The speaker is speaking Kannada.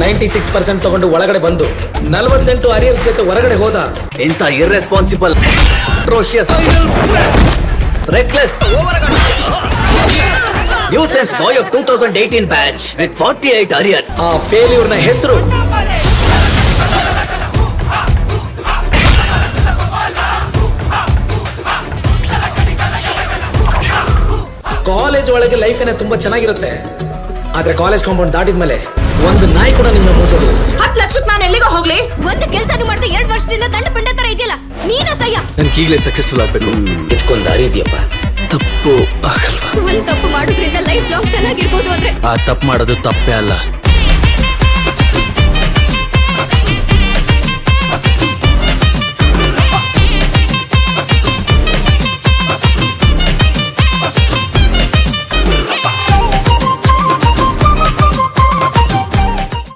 ನೈಂಟಿ ಸಿಕ್ಸ್ ಪರ್ಸೆಂಟ್ ತಗೊಂಡು ಒಳಗಡೆ ಬಂದು ನಲವತ್ತೆಂಟು ಅರಿಯರ್ಸ್ ಜೊತೆ ಹೊರಗಡೆ ಹೋದ ಇಂಥ irresponsible reckless nuisance boy of two thousand eighteen batch with forty eight arrears ಆ ಫೇಲ್ಯೂರ್ನ ಹೆಸರು ಕಾಲೇಜ್ ಒಳಗೆ ಲೈಫ್ ಏನೇ ತುಂಬಾ ಚೆನ್ನಾಗಿರುತ್ತೆ, ಆದ್ರೆ ಕಾಲೇಜ್ ಕಾಂಪೌಂಡ್ ದಾಟಿದ್ಮೇಲೆ ಒಂದು ನಾಯಿ ಕೂಡ ನಿನ್ನ ಮೋಸೋದು. ಹತ್ತು ಲಕ್ಷಕ್ಕೆ ನಾನು ಎಲ್ಲಿಗೋ ಹೋಗ್ಲಿ. ಒಂದು ಕೆಲಸ ಮಾಡ್ದೆ ಎರಡು ವರ್ಷದಿಂದ ದಂಡ ಪಂಡ ತರ ಇದೆಯಲ್ಲ ನೀನ ಸಯ್ಯ. ನನ್ಗೆ ಈಗಲೇ ಸಕ್ಸಸ್ಫುಲ್ ಆಗ್ಬೇಕು. ಇಟ್ಕೊಂಡ್ ದಾರಿ ಇದೆಯಪ್ಪ. ತಪ್ಪು ಆಗಲ್ವಾ? ಒಂದು ತಪ್ಪು ಮಾಡೋದ್ರಿಂದ ಲೈಫ್ ಲಾಂಗ್ ಚೆನ್ನಾಗಿರ್ಬೋದು ಅಂದ್ರೆ. ಆ ತಪ್ಪು ಮಾಡೋದು ತಪ್ಪೇ ಅಲ್ಲ.